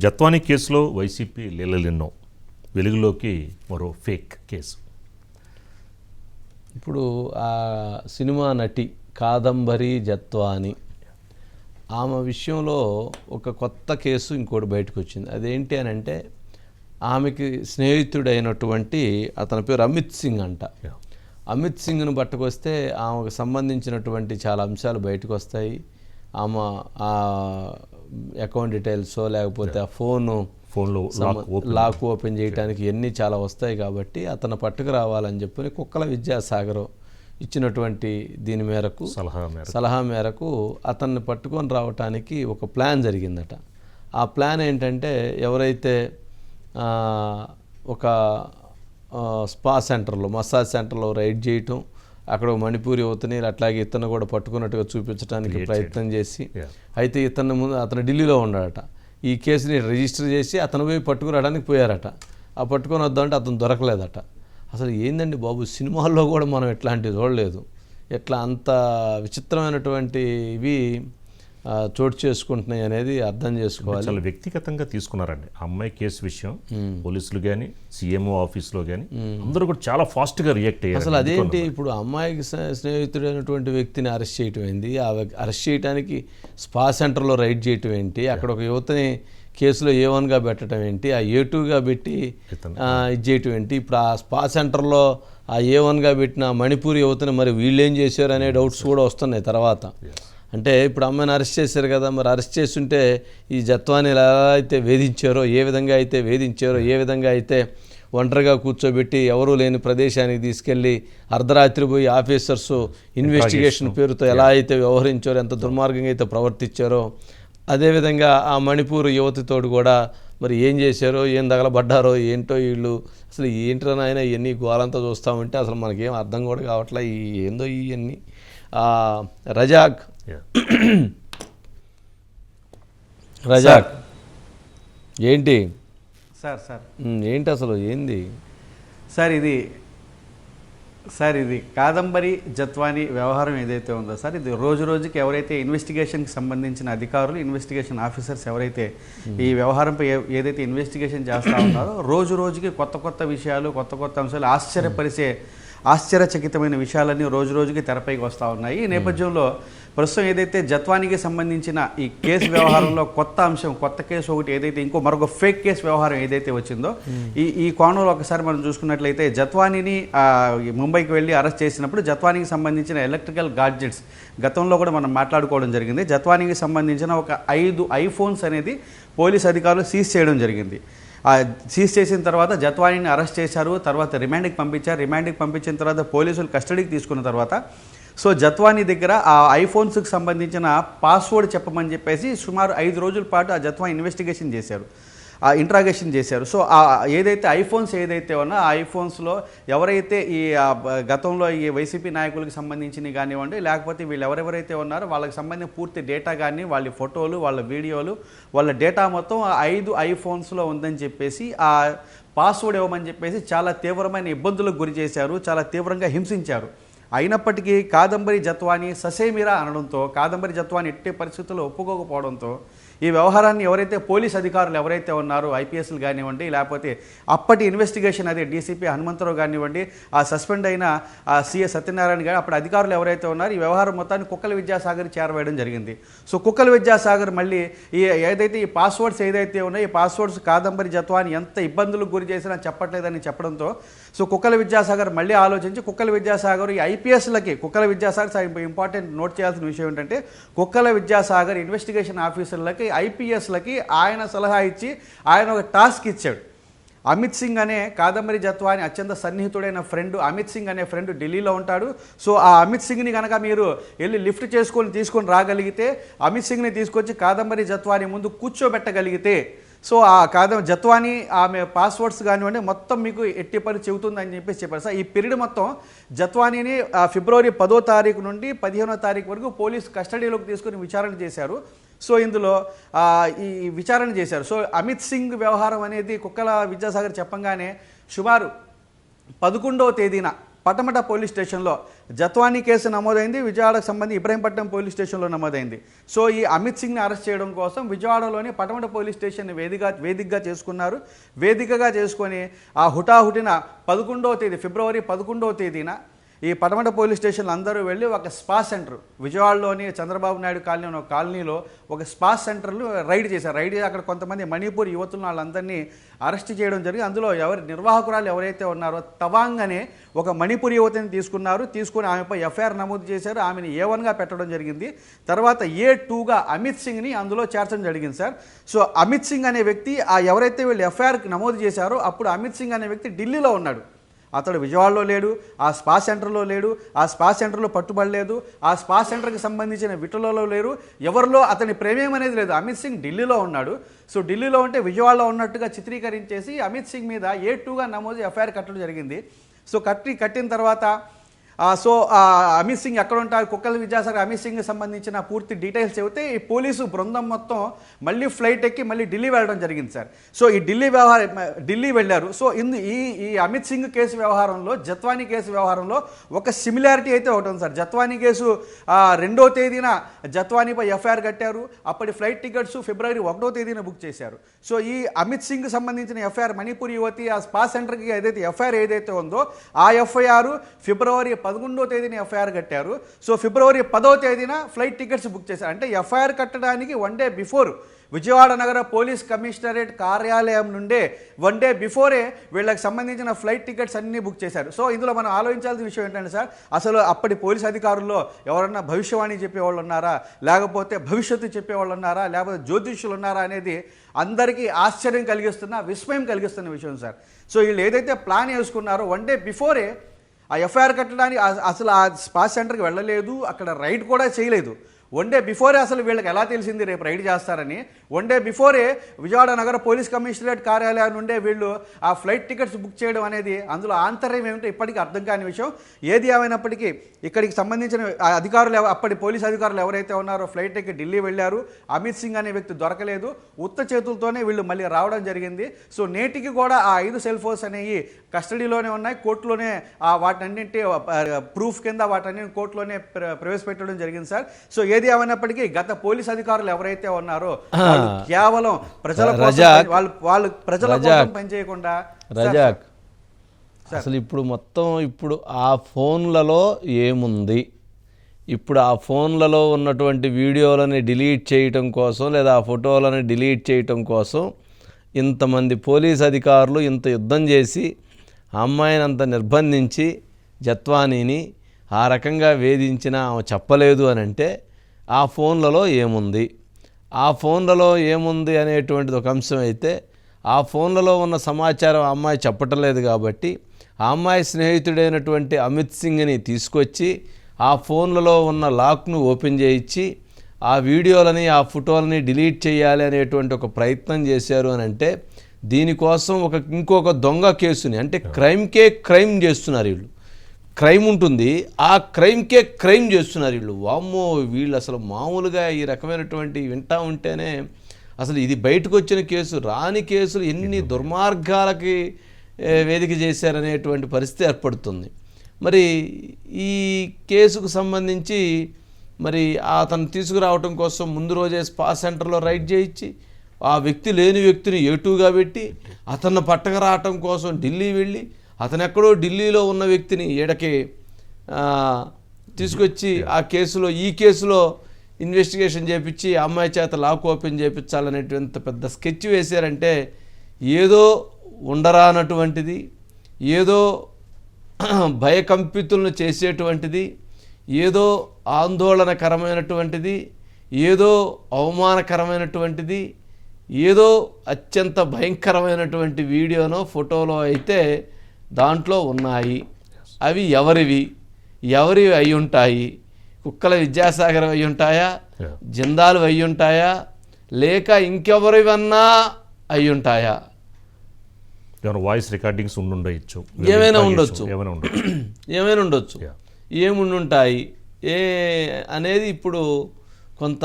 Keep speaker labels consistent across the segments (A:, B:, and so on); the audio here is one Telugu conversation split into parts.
A: జత్వానీ కేసులో వైసీపీ లీలలెన్నో. వెలుగులోకి మరో ఫేక్ కేసు.
B: ఇప్పుడు ఆ సినిమా నటి కాదంబరి జత్వాని ఆమె విషయంలో ఒక కొత్త కేసు ఇంకోటి బయటకు వచ్చింది అదేంటి అని అంటే ఆమెకి స్నేహితుడైనటువంటి అతని పేరు అమిత్ సింగ్ అంట. అమిత్ సింగ్ను పట్టుకొస్తే ఆమెకు సంబంధించినటువంటి చాలా అంశాలు బయటకు వస్తాయి ఆమె ఆ అకౌంట్ డీటెయిల్స్ లేకపోతే ఆ ఫోను
A: ఫోన్లో లాక్ ఓపెన్
B: చేయడానికి ఇవన్నీ చాలా వస్తాయి కాబట్టి అతను పట్టుకు రావాలని చెప్పి కుక్కల విద్యాసాగర్ ఇచ్చినటువంటి దీని మేరకు
A: సలహా మేర
B: సలహా మేరకు అతన్ని పట్టుకొని రావటానికి ఒక ప్లాన్ జరిగిందట. ఆ ప్లాన్ ఏంటంటే ఎవరైతే ఒక స్పా సెంటర్లో మసాజ్ సెంటర్లో రైడ్ చేయటం అక్కడ మణిపూరి యువతని అట్లాగే ఇతను కూడా పట్టుకున్నట్టుగా చూపించడానికి ప్రయత్నం చేసి. అయితే ఇతను ముందు అతను ఢిల్లీలో ఉన్నాడట. ఈ కేసుని రిజిస్టర్ చేసి అతను పోయి పట్టుకురావడానికి పోయారట. ఆ పట్టుకొని వద్దామంటే అతను దొరకలేదట. అసలు ఏందండి బాబు సినిమాల్లో కూడా మనం ఇట్లాంటివి చూడలేదు. ఎట్లా అంత విచిత్రమైనటువంటి ఇవి చోటు చేసుకుంటున్నాయి అనేది అర్థం చేసుకోవాలి.
A: చాలా వ్యక్తిగతంగా తీసుకున్నారండి. అమ్మాయి కేసు విషయం పోలీసులు కానీ సీఎంఓ ఆఫీస్లో కానీ అందరూ కూడా చాలా ఫాస్ట్గా రియాక్ట్ అయ్యారు.
B: అసలు అదేంటి ఇప్పుడు అమ్మాయికి స్నే- స్నేహితుడైనటువంటి వ్యక్తిని అరెస్ట్ చేయటం ఏంటి? ఆ అరెస్ట్ చేయడానికి స్పా సెంటర్లో రైడ్ చేయటం ఏంటి? అక్కడ ఒక యువతని కేసులో ఏ వన్గా పెట్టడం ఏంటి? ఆ ఏ టూగా పెట్టి ఇది చేయటం ఏంటి? ఇప్పుడు ఆ స్పా సెంటర్లో ఆ ఏ వన్గా పెట్టిన మణిపూర్ యువతని మరి వీళ్ళు ఏం చేశారు అనే డౌట్స్ కూడా వస్తున్నాయి తర్వాత. అంటే ఇప్పుడు అమ్మాయిని అరెస్ట్ చేశారు కదా మరి అరెస్ట్ చేస్తుంటే ఈ జత్వాన్ని ఎలా అయితే వేధించారో ఏ విధంగా అయితే వేధించారో ఏ విధంగా అయితే ఒంటరిగా కూర్చోబెట్టి ఎవరూ లేని ప్రదేశానికి తీసుకెళ్ళి అర్ధరాత్రి పోయి ఆఫీసర్స్ ఇన్వెస్టిగేషన్ పేరుతో ఎలా అయితే వ్యవహరించారో ఎంత దుర్మార్గంగా అయితే ప్రవర్తించారో అదేవిధంగా ఆ మణిపూర్ యువతితోడు కూడా మరి ఏం చేశారో ఏం తగలబడ్డారో ఏంటో వీళ్ళు అసలు ఏంటో నాయన ఇవన్నీ గోలంతా చూస్తామంటే అసలు మనకేం అర్థం కూడా కావట్లే ఈ ఏందో ఇవన్నీ రజాక్. రజాక్ ఏంటి?
C: సార్ సార్
B: ఏంటి అసలు? ఏంది?
C: సార్ ఇది సార్ ఇది కాదంబరి జత్వాని వ్యవహారం ఏదైతే ఉందో సార్ ఇది రోజు రోజుకి ఎవరైతే ఇన్వెస్టిగేషన్కి సంబంధించిన అధికారులు ఇన్వెస్టిగేషన్ ఆఫీసర్స్ ఎవరైతే ఈ వ్యవహారంపై ఏదైతే ఇన్వెస్టిగేషన్ చేస్తూ ఉన్నారో రోజు రోజుకి కొత్త కొత్త విషయాలు కొత్త కొత్త అంశాలు ఆశ్చర్యపరిచే ఆశ్చర్యచకితమైన విషయాలన్నీ రోజు రోజుకి తెరపైకి వస్తూ ఉన్నాయి. ఈ నేపథ్యంలో ప్రస్తుతం ఏదైతే జత్వానికి సంబంధించిన ఈ కేసు వ్యవహారంలో కొత్త అంశం కొత్త కేసు ఒకటి ఏదైతే ఇంకో మరొక ఫేక్ కేసు వ్యవహారం ఏదైతే వచ్చిందో ఈ ఈ కోణంలో ఒకసారి మనం చూసుకున్నట్లయితే జత్వానిని ముంబైకి వెళ్ళి అరెస్ట్ చేసినప్పుడు జత్వానికి సంబంధించిన ఎలక్ట్రికల్ గాడ్జెట్స్ గతంలో కూడా మనం మాట్లాడుకోవడం జరిగింది. జత్వానికి సంబంధించిన ఒక ఐదు ఐఫోన్స్ అనేది పోలీస్ అధికారులు సీజ్ చేయడం జరిగింది. సీజ్ చేసిన తర్వాత జత్వానీని అరెస్ట్ చేశారు తర్వాత రిమాండ్కి పంపించారు. రిమాండ్కి పంపించిన తర్వాత పోలీసులు కస్టడీకి తీసుకున్న తర్వాత సో జత్వానీ దగ్గర ఆ ఐఫోన్స్కి సంబంధించిన పాస్వర్డ్ చెప్పమని చెప్పేసి సుమారు ఐదు రోజుల పాటు ఆ జత్వా ఇన్వెస్టిగేషన్ చేశారు. ఇంట్రాగేషన్ చేశారు. సో ఆ ఏదైతే ఐఫోన్స్ ఏదైతే ఉన్నా ఆ ఐఫోన్స్లో ఎవరైతే ఈ గతంలో ఈ వైసీపీ నాయకులకు సంబంధించినవి కానివ్వండి లేకపోతే వీళ్ళు ఎవరెవరైతే ఉన్నారో వాళ్ళకి సంబంధించిన పూర్తి డేటా కానీ వాళ్ళ ఫోటోలు వాళ్ళ వీడియోలు వాళ్ళ డేటా మొత్తం ఆ ఐదు ఐఫోన్స్లో ఉందని చెప్పేసి ఆ పాస్వర్డ్ ఇవ్వమని చెప్పేసి చాలా తీవ్రమైన ఇబ్బందులకు గురి చేశారు చాలా తీవ్రంగా హింసించారు. అయినప్పటికీ కాదంబరి జత్వాని ససేమిరా అనడంతో కాదంబరి జత్వాని ఎట్టి పరిస్థితుల్లో ఒప్పుకోకపోవడంతో ఈ వ్యవహారాన్ని ఎవరైతే పోలీస్ అధికారులు ఎవరైతే ఉన్నారో ఐపీఎస్లు కానివ్వండి లేకపోతే అప్పటి ఇన్వెస్టిగేషన్ అదే డీసీపీ హనుమంతరావు కానివ్వండి ఆ సస్పెండ్ అయిన ఆ సీఎస్ సత్యనారాయణ గారు అప్పుడు అధికారులు ఎవరైతే ఉన్నారో ఈ వ్యవహారం మొత్తాన్ని కుక్కల విద్యాసాగర్ చేరవేయడం జరిగింది. సో కుక్కల విద్యాసాగర్ మళ్ళీ ఈ ఏదైతే ఈ పాస్వర్డ్స్ ఏదైతే ఉన్నాయో ఈ పాస్వర్డ్స్ కాదంబరి జత్వాన్ని ఎంత ఇబ్బందులకు గురి చేసినా చెప్పట్లేదని చెప్పడంతో సో కుక్కల విద్యాసాగర్ మళ్ళీ ఆలోచించి కుక్కల విద్యాసాగర్ ఈ ఐపీఎస్లకి కుక్కల విద్యాసాగర్ ఇంపార్టెంట్ నోట్ చేయాల్సిన విషయం ఏంటంటే కుక్కల విద్యాసాగర్ ఇన్వెస్టిగేషన్ ఆఫీసర్లకి ఐపీఎస్లకి ఆయన సలహా ఇచ్చి ఆయన ఒక టాస్క్ ఇచ్చాడు. అమిత్ సింగ్ అనే కాదంబరి జత్వాని అత్యంత సన్నిహితుడైన ఫ్రెండ్ అమిత్ సింగ్ అనే ఫ్రెండ్ ఢిల్లీలో ఉంటాడు. సో ఆ అమిత్ సింగ్ని కనుక మీరు వెళ్ళి లిఫ్ట్ చేసుకొని తీసుకొని రాగలిగితే అమిత్ సింగ్ని తీసుకొచ్చి కాదంబరి జత్వాని ముందు కూర్చోబెట్టగలిగితే సో ఆ కాదం జత్వాని ఆమె పాస్వర్డ్స్ కానివ్వండి మొత్తం మీకు ఎట్టి పని చెబుతుందని చెప్పేసి చెప్పారు. సార్ ఈ పీరియడ్ మొత్తం జత్వానీని ఆ, ఫిబ్రవరి పదో తారీఖు నుండి పదిహేనో తారీఖు వరకు పోలీసు కస్టడీలోకి తీసుకుని విచారణ చేశారు. సో ఇందులో ఈ విచారణ చేశారు. సో అమిత్ సింగ్ వ్యవహారం అనేది కుక్కల విద్యాసాగర్ చెప్పంగానే సుమారు పదకొండవ తేదీన పటమట పోలీస్ స్టేషన్లో జత్వానీ కేసు నమోదైంది విజయవాడకు సంబంధించి ఇబ్రహీంపట్నం పోలీస్ స్టేషన్లో నమోదైంది. సో ఈ అమిత్ సింగ్ని అరెస్ట్ చేయడం కోసం విజయవాడలోని పటమట పోలీస్ స్టేషన్ వేదిక వేదికగా చేసుకున్నారు. వేదికగా చేసుకొని ఆ హుటాహుటిన పదకొండవ తేదీ ఫిబ్రవరి పదకొండవ తేదీన ఈ పడమట పోలీస్ స్టేషన్లో అందరూ వెళ్ళి ఒక స్పా సెంటర్ విజయవాడలోని చంద్రబాబు నాయుడు కాలనీ అనే కాలనీలో ఒక స్పా సెంటర్లు రైడ్ చేశారు. రైడ్ అక్కడ కొంతమంది మణిపూర్ యువతులను వాళ్ళందరినీ అరెస్ట్ చేయడం జరిగింది. అందులో ఎవరి నిర్వాహకురాలు ఎవరైతే ఉన్నారో తవాంగ్ అనే ఒక మణిపూర్ యువతిని తీసుకున్నారు. తీసుకుని ఆమెపై ఎఫ్ఐఆర్ నమోదు చేశారు. ఆమెను ఏ వన్గా పెట్టడం జరిగింది. తర్వాత ఏ టూగా అమిత్ సింగ్ని అందులో చేర్చడం జరిగింది సార్. సో అమిత్ సింగ్ అనే వ్యక్తి ఆ ఎవరైతే వీళ్ళు ఎఫ్ఐఆర్ నమోదు చేశారో అప్పుడు అమిత్ సింగ్ అనే వ్యక్తి ఢిల్లీలో ఉన్నాడు. అతడు విజయవాడలో లేడు ఆ స్పా సెంటర్లో లేడు ఆ స్పా సెంటర్లో పట్టుబడలేదు ఆ స్పా సెంటర్కి సంబంధించిన విటలలో లేరు ఎవరిలో అతని ప్రేమేం అనేది లేదు. అమిత్ సింగ్ ఢిల్లీలో ఉన్నాడు. సో ఢిల్లీలో ఉంటే విజయవాడలో ఉన్నట్టుగా చిత్రీకరించేసి అమిత్ సింగ్ మీద ఏ టూగా నమోదు ఎఫ్ఐఆర్ కట్టడం జరిగింది. సో కట్టి కట్టిన తర్వాత సో అమిత్ సింగ్ ఎక్కడ ఉంటారు? కుక్కల విద్యాసాగర్ అమిత్ సింగ్ సంబంధించిన పూర్తి డీటెయిల్స్ చెబితే ఈ పోలీసు బృందం మొత్తం మళ్ళీ ఫ్లైట్ ఎక్కి మళ్ళీ ఢిల్లీ వెళ్ళడం జరిగింది సార్. సో ఈ ఢిల్లీ వ్యవహారం ఢిల్లీ వెళ్ళారు. సో ఇందు ఈ ఈ అమిత్ సింగ్ కేసు వ్యవహారంలో జత్వానీ కేసు వ్యవహారంలో ఒక సిమిలారిటీ అయితే ఒకటి ఉంది సార్. జత్వానీ కేసు రెండో తేదీన జత్వానీపై ఎఫ్ఐఆర్ కట్టారు. అప్పటి ఫ్లైట్ టికెట్స్ ఫిబ్రవరి ఒకటో తేదీన బుక్ చేశారు. సో ఈ అమిత్ సింగ్ సంబంధించిన ఎఫ్ఐఆర్ మణిపూర్ యువతి ఆ స్పా సెంటర్కి ఏదైతే ఎఫ్ఐఆర్ ఏదైతే ఉందో ఆ ఎఫ్ఐఆర్ ఫిబ్రవరి పదకొండో తేదీన ఎఫ్ఐఆర్ కట్టారు. సో ఫిబ్రవరి పదో తేదీన ఫ్లైట్ టికెట్స్ బుక్ చేశారు. అంటే ఎఫ్ఐఆర్ కట్టడానికి వన్ డే బిఫోర్ విజయవాడ నగర పోలీస్ కమిషనరేట్ కార్యాలయం నుండే వన్ డే బిఫోరే వీళ్ళకి సంబంధించిన ఫ్లైట్ టికెట్స్ అన్నీ బుక్ చేశారు. సో ఇందులో మనం ఆలోచించాల్సిన విషయం ఏంటంటే సార్ అసలు అప్పటి పోలీస్ అధికారుల్లో ఎవరన్నా భవిష్యవాణి చెప్పేవాళ్ళు ఉన్నారా? లేకపోతే భవిష్యత్తు చెప్పేవాళ్ళు ఉన్నారా? లేకపోతే జ్యోతిష్యులు ఉన్నారా అనేది అందరికీ ఆశ్చర్యం కలిగిస్తున్న విస్మయం కలిగిస్తున్న విషయం సార్. సో వీళ్ళు ఏదైతే ప్లాన్ వేసుకున్నారో వన్ డే బిఫోరే ఆ ఎఫ్ఐఆర్ కట్టడానికి అసలు ఆ స్పా సెంటర్కి వెళ్ళలేదు. అక్కడ రైడ్ కూడా చేయలేదు. వన్ డే బిఫోరే అసలు వీళ్ళకి ఎలా తెలిసింది రేపు రైడ్ చేస్తారని? వన్ డే బిఫోరే విజయవాడ నగర పోలీస్ కమిషనరేట్ కార్యాలయం నుండే వీళ్ళు ఆ ఫ్లైట్ టికెట్స్ బుక్ చేయడం అనేది అందులో ఆంతర్యం ఏమిటో ఇప్పటికీ అర్థం కాని విషయం. ఏది ఏమైనప్పటికీ ఇక్కడికి సంబంధించిన అధికారులు అప్పటి పోలీస్ అధికారులు ఎవరైతే ఉన్నారో ఫ్లైట్ ఎక్కి ఢిల్లీ వెళ్ళారు. అమిత్ సింగ్ అనే వ్యక్తి దొరకలేదు. ఉత్త చేతులతోనే వీళ్ళు మళ్ళీ రావడం జరిగింది. సో నేటికి కూడా ఆ ఐదు సెల్ ఫోన్స్ అనేవి కస్టడీలోనే ఉన్నాయి. కోర్టులోనే ఆ వాటన్నింటి ప్రూఫ్ కింద వాటన్నింటి కోర్టులోనే ప్ర- ప్రవేశపెట్టడం జరిగింది సార్. సో ఏది ఏమైనప్పటికీ గత పోలీస్ అధికారులు ఎవరైతే ఉన్నారో కేవలం ప్రజల వాళ్ళు వాళ్ళు ప్రజల కోసం. పనిచేయకుండా
B: రజాక్. అసలు ఇప్పుడు మొత్తం ఇప్పుడు ఆ ఫోన్లలో ఏముంది? ఇప్పుడు ఆ ఫోన్లలో ఉన్నటువంటి వీడియోలని డిలీట్ చేయటం కోసం లేదా ఆ ఫోటోలను డిలీట్ చేయటం కోసం ఇంతమంది పోలీస్ అధికారులు ఇంత యుద్ధం చేసి అమ్మాయిని అంత నిర్బంధించి జత్వానీని ఆ రకంగా వేధించినా ఆమె చెప్పలేదు అని అంటే ఆ ఫోన్లలో ఏముంది? ఆ ఫోన్లలో ఏముంది అనేటువంటిది ఒక అంశం అయితే ఆ ఫోన్లలో ఉన్న సమాచారం ఆ అమ్మాయి చెప్పటం లేదు కాబట్టి ఆ అమ్మాయి స్నేహితుడైనటువంటి అమిత్ సింగ్ని తీసుకొచ్చి ఆ ఫోన్లలో ఉన్న లాక్ను ఓపెన్ చేయించి ఆ వీడియోలని ఆ ఫోటోలని డిలీట్ చేయాలి అనేటువంటి ఒక ప్రయత్నం చేశారు అని అంటే దీనికోసం ఒక ఇంకొక దొంగ కేసుని అంటే క్రైమ్కే క్రైమ్ చేస్తున్నారు వీళ్ళు. క్రైమ్ ఉంటుంది. ఆ క్రైమ్కే క్రైమ్ చేస్తున్నారు వీళ్ళు. వామ్మో వీళ్ళు అసలు మామూలుగా ఈ రకమైనటువంటి వింటా ఉంటేనే అసలు ఇది బయటకు వచ్చిన కేసు రాని కేసులు ఎన్ని దుర్మార్గాలకి వేదిక చేశారనేటువంటి పరిస్థితి ఏర్పడుతుంది. మరి ఈ కేసుకు సంబంధించి మరి అతను తీసుకురావటం కోసం ముందు రోజే స్పా సెంటర్లో రైడ్ చేయించి ఆ వ్యక్తి లేని వ్యక్తిని ఏటుగా పెట్టి అతన్ని పట్టకరావటం కోసం ఢిల్లీ వెళ్ళి అతను ఎక్కడో ఢిల్లీలో ఉన్న వ్యక్తిని ఈడకి ఆ, తీసుకొచ్చి ఆ కేసులో ఈ కేసులో ఇన్వెస్టిగేషన్ చేపించి అమ్మాయి చేత లాక్ ఓపెన్ చేయించాలనేటువంటి పెద్ద స్కెచ్ వేశారంటే ఏదో ఉండరానటువంటిది ఏదో భయకంపితులను చేసేటువంటిది ఏదో ఆందోళనకరమైనటువంటిది ఏదో అవమానకరమైనటువంటిది ఏదో అత్యంత భయంకరమైనటువంటి వీడియోనో ఫోటోలో అయితే దాంట్లో ఉన్నాయి. అవి ఎవరివి? ఎవరివి అయి ఉంటాయి? కుక్కల విద్యాసాగర్ అయి ఉంటాయా. జిందాలు అయి ఉంటాయా? లేక ఇంకెవరివన్నా అయి ఉంటాయా?
A: వాయిస్ రికార్డింగ్స్ ఉండుండొచ్చు.
B: ఏమైనా ఉండొచ్చు.
A: ఏమైనా ఉండొచ్చు.
B: ఏమైనా ఉండొచ్చు. ఏముండుంటాయి? ఏ అనేది ఇప్పుడు కొంత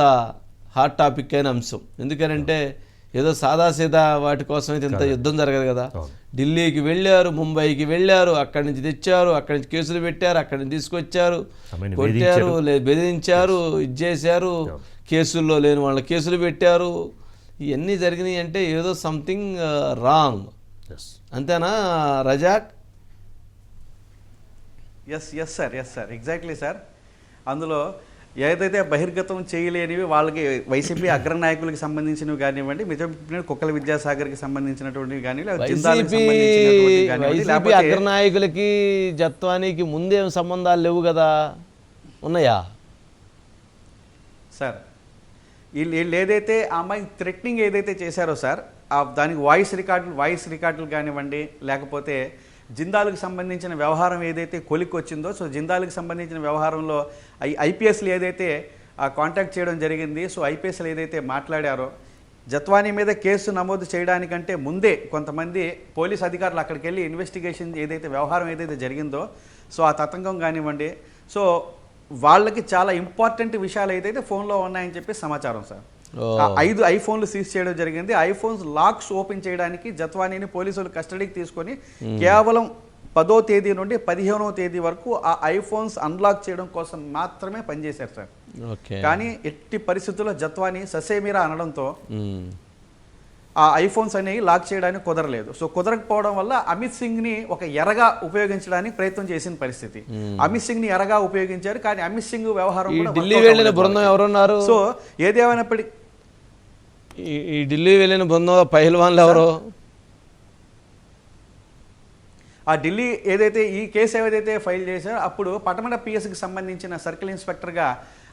B: హాట్ టాపిక్ అయిన అంశం. ఎందుకనంటే ఏదో సాదాసీదా వాటి కోసం అయితే ఇంత యుద్ధం జరగదు కదా. ఢిల్లీకి వెళ్ళారు ముంబైకి వెళ్ళారు అక్కడి నుంచి తెచ్చారు అక్కడి నుంచి కేసులు పెట్టారు అక్కడి నుంచి తీసుకొచ్చారు కొట్టారు లే బెదిరించారు ఇది చేశారు కేసుల్లో లేని వాళ్ళ కేసులు పెట్టారు. ఇవన్నీ జరిగినాయి అంటే ఏదో సంథింగ్ రాంగ్
A: ఎస్
B: అంతేనా Razak?
C: Yes yes sir yes sir exactly sir అందులో ఏదైతే బహిర్గతం చేయలేనివి వాళ్ళకి వైసీపీ అగ్రనాయకులకు సంబంధించినవి కానివ్వండి మిగతా కుక్కల విద్యాసాగర్కి సంబంధించినటువంటివి కానివ్వండి లేకపోతే జిందాల్కి
B: వైసీపీ
C: సంబంధించినటువంటివి కానివ్వండి
B: వైసీపీ
C: లేకపోతే
B: అగ్రనాయకులకి జత్వానికి ముందేం సంబంధాలు లేవు కదా? ఉన్నాయా?
C: సార్ వీళ్ళు ఏదైతే అమ్మాయి థ్రెట్నింగ్ ఏదైతే చేశారో సార్ దానికి వాయిస్ రికార్డులు వాయిస్ రికార్డులు కానివ్వండి లేకపోతే జిందాల్కి సంబంధించిన వ్యవహారం ఏదైతే కొలిక్ వచ్చిందో సో జిందాల్కి సంబంధించిన వ్యవహారంలో ఐ ఐపీఎస్లు ఏదైతే ఆ కాంటాక్ట్ చేయడం జరిగింది సో ఐపీఎస్లు ఏదైతే మాట్లాడారో జత్వానీ మీద కేసు నమోదు చేయడానికంటే ముందే కొంతమంది పోలీస్ అధికారులు అక్కడికి వెళ్ళి ఇన్వెస్టిగేషన్ ఏదైతే వ్యవహారం ఏదైతే జరిగిందో సో ఆ తతంగం కానివ్వండి సో వాళ్ళకి చాలా ఇంపార్టెంట్ విషయాలు ఏదైతే ఫోన్లో ఉన్నాయని చెప్పి సమాచారం సార్. ఐదు ఐఫోన్లు సీజ్ చేయడం జరిగింది. ఐఫోన్స్ లాక్స్ ఓపెన్ చేయడానికి జత్వానీని పోలీసులు కస్టడీకి తీసుకొని కేవలం పదో తేదీ నుండి పదిహేనవ తేదీ వరకు ఆ ఐఫోన్స్ అన్లాక్ చేయడం కోసం మాత్రమే పనిచేశారు సార్. కానీ ఎట్టి పరిస్థితుల్లో జత్వాని ససేమిరా అనడంతో. ఆ ఐఫోన్స్ అనేవి లాక్ చేయడానికి కుదరలేదు. సో కుదరకపోవడం వల్ల అమిత్ సింగ్ని ఒక ఎరగా ఉపయోగించడానికి ప్రయత్నం చేసిన పరిస్థితి. అమిత్ సింగ్ని ఎరగా ఉపయోగించారు కానీ అమిత్ సింగ్ వ్యవహారం సో ఏదేమైనప్పటికీ
B: ఈ ఢిల్లీ వెళ్ళిన బృందం పహిల్వాన్లు ఎవరు?
C: ఆ ఢిల్లీ ఏదైతే ఈ కేసు ఏదైతే ఫైల్ చేశారో అప్పుడు పటమడ పిఎస్కి సంబంధించిన సర్కిల్ ఇన్స్పెక్టర్గా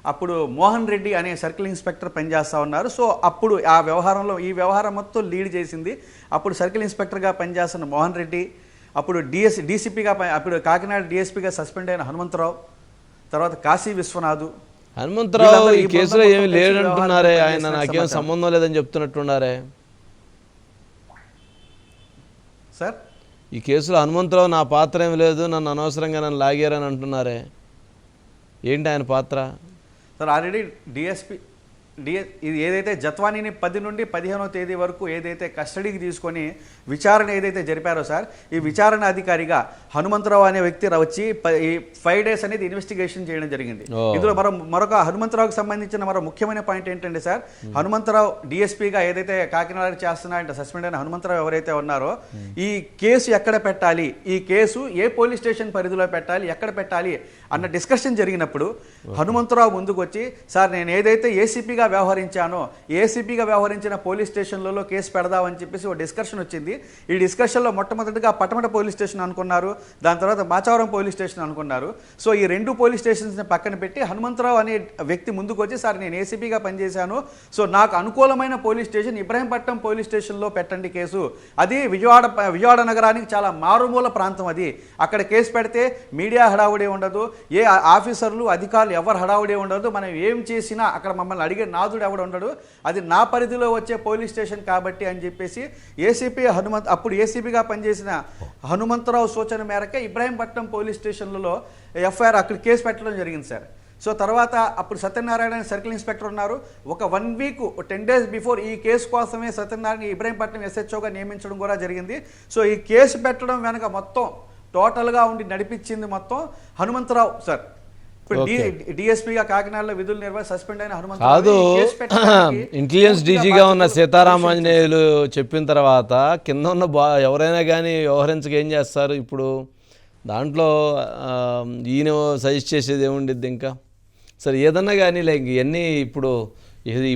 C: అప్పుడు మోహన్ రెడ్డి అనే సర్కిల్ ఇన్స్పెక్టర్ పనిచేస్తూ ఉన్నారు. సో అప్పుడు ఆ వ్యవహారంలో ఈ వ్యవహారం మొత్తం లీడ్ చేసింది అప్పుడు సర్కిల్ ఇన్స్పెక్టర్గా పనిచేస్తున్న మోహన్ రెడ్డి అప్పుడు డిఎస్ డీసీపీగా అప్పుడు కాకినాడ డిఎస్పీగా సస్పెండ్ అయిన హనుమంతరావు తర్వాత కాశీ విశ్వనాథ్
B: హనుమంతరావు ఈ కేసులో ఏమి లేడంటున్నారే ఆయన నాకేం. సంబంధం లేదని చెప్తున్నట్టున్నారే?
C: సార్?
B: ఈ కేసులో హనుమంతరావు నా పాత్ర ఏమి లేదు నన్ను అనవసరంగా నన్ను లాగారని అంటున్నారే. ఏంటి ఆయన పాత్ర?
C: సార్ ఆల్రెడీ డిఎస్పి డిఎ ఇది ఏదైతే జత్వానీని పది నుండి పదిహేనో తేదీ వరకు ఏదైతే కస్టడీకి తీసుకొని విచారణ ఏదైతే జరిపారో సార్ ఈ విచారణ అధికారిగా హనుమంతరావు అనే వ్యక్తి వచ్చి ఫైవ్ డేస్ అనేది ఇన్వెస్టిగేషన్ చేయడం జరిగింది. ఇందులో మరో మరొక హనుమంతరావుకి సంబంధించిన మరో ముఖ్యమైన పాయింట్ ఏంటంటే సార్ హనుమంతరావు డిఎస్పీగా ఏదైతే కాకినాడ చేస్తున్నారంటే సస్పెండ్ అయిన హనుమంతరావు ఎవరైతే ఉన్నారో ఈ కేసు ఎక్కడ పెట్టాలి? ఈ కేసు ఏ పోలీస్ స్టేషన్ పరిధిలో పెట్టాలి? ఎక్కడ పెట్టాలి? అన్న డిస్కషన్ జరిగినప్పుడు హనుమంతరావు ముందుకు వచ్చి సార్ నేను ఏదైతే ఏసీపీగా వ్యవహరించానో ఏసీపీగా వ్యవహరించిన పోలీస్ స్టేషన్లలో కేసు పెడదామని చెప్పేసి ఒక డిస్కషన్ వచ్చింది. ఈ డిస్కషన్లో మొట్టమొదటిగా పటమట పోలీస్ స్టేషన్ అనుకున్నారు. దాని తర్వాత మాచవరం పోలీస్ స్టేషన్ అనుకున్నారు. సో ఈ రెండు పోలీస్ స్టేషన్స్ని పక్కన పెట్టి హనుమంతరావు అనే వ్యక్తి ముందుకు వచ్చి సార్ నేను ఏసీపీగా పనిచేశాను. సో నాకు అనుకూలమైన పోలీస్ స్టేషన్ ఇబ్రహీంపట్నం పోలీస్ స్టేషన్లో పెట్టండి కేసు. అది విజయవాడ విజయవాడ నగరానికి చాలా మారుమూల ప్రాంతం అది. అక్కడ కేసు పెడితే మీడియా హడావుడే ఉండదు. ఏ ఆఫీసర్లు అధికారులు ఎవరు హడావుడే ఉండదు మనం ఏం చేసినా అక్కడ మమ్మల్ని అడిగే నాదుడు ఎవడు ఉండడు. అది నా పరిధిలో వచ్చే పోలీస్ స్టేషన్ కాబట్టి అని చెప్పేసి ఏసీపీ హనుమంత్ అప్పుడు ఏసీపీగా పనిచేసిన హనుమంతరావు సూచన మేరకే ఇబ్రాహీంపట్నం పోలీస్ స్టేషన్లలో ఎఫ్ఐఆర్ అక్కడ కేసు పెట్టడం జరిగింది సార్. సో తర్వాత అప్పుడు సత్యనారాయణ సర్కిల్ ఇన్స్పెక్టర్ ఉన్నారు. ఒక one week ten days before ఈ కేసు కోసమే సత్యనారాయణ ఇబ్రాహీంపట్నం ఎస్హెచ్ఓగా నియమించడం కూడా జరిగింది. సో ఈ కేసు పెట్టడం వెనక మొత్తం టోటల్గా ఉండి నడిపించింది మొత్తం హనుమంతరావు సార్. ఇప్పుడు డిఎస్పీగా కాకినాడలో విధులు నిర్వహి సస్పెండ్ అయిన హనుమంతరావు
B: ఇంటెలిజెన్స్ డీజీగా ఉన్న సీతారామాంజనేయులు చెప్పిన తర్వాత కింద ఉన్న బా ఎవరైనా కానీ వ్యవహరించక ఏం చేస్తారు? ఇప్పుడు దాంట్లో ఈయన సజెస్ట్ చేసేది ఏముండిద్ది ఇంకా? సరే ఏదన్నా కానీ లైక్ ఇవన్నీ ఇప్పుడు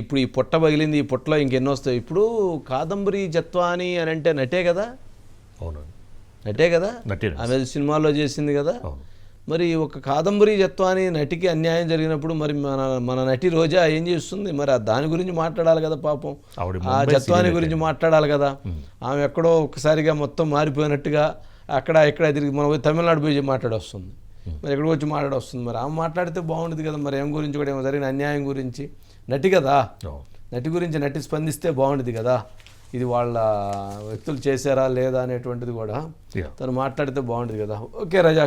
B: ఇప్పుడు ఈ పుట్ట పగిలింది ఈ పుట్టలో ఇంకెన్నో వస్తాయి ఇప్పుడు కాదంబరి జత్వాని అని అంటే నటే కదా?
A: అవునండి.
B: నటే కదా. ఆమె సినిమాలో చేసింది కదా? మరి ఒక కాదంబరి జత్వాని నటికి అన్యాయం జరిగినప్పుడు మరి మన మన నటి రోజా ఏం చేస్తుంది? మరి ఆ దాని గురించి మాట్లాడాలి కదా పాపం. ఆ జత్వాని గురించి మాట్లాడాలి కదా. ఆమె ఎక్కడో ఒక్కసారిగా మొత్తం మారిపోయినట్టుగా అక్కడ ఇక్కడ తిరిగి మనం తమిళనాడు పోయి మాట్లాడొస్తుంది. మరి ఎక్కడికి వచ్చి మాట్లాడొస్తుంది? మరి ఆమె మాట్లాడితే బాగుంటుంది కదా మరి ఏం గురించి కూడా? ఏమో జరిగిన అన్యాయం గురించి. నటి కదా? నటి గురించి నటి స్పందిస్తే బాగుంటుంది కదా? ఇది వాళ్ళ వ్యక్తులు చేశారా లేదా అనేటువంటిది కూడా. తను మాట్లాడితే బాగుంటుంది కదా ఓకే రజా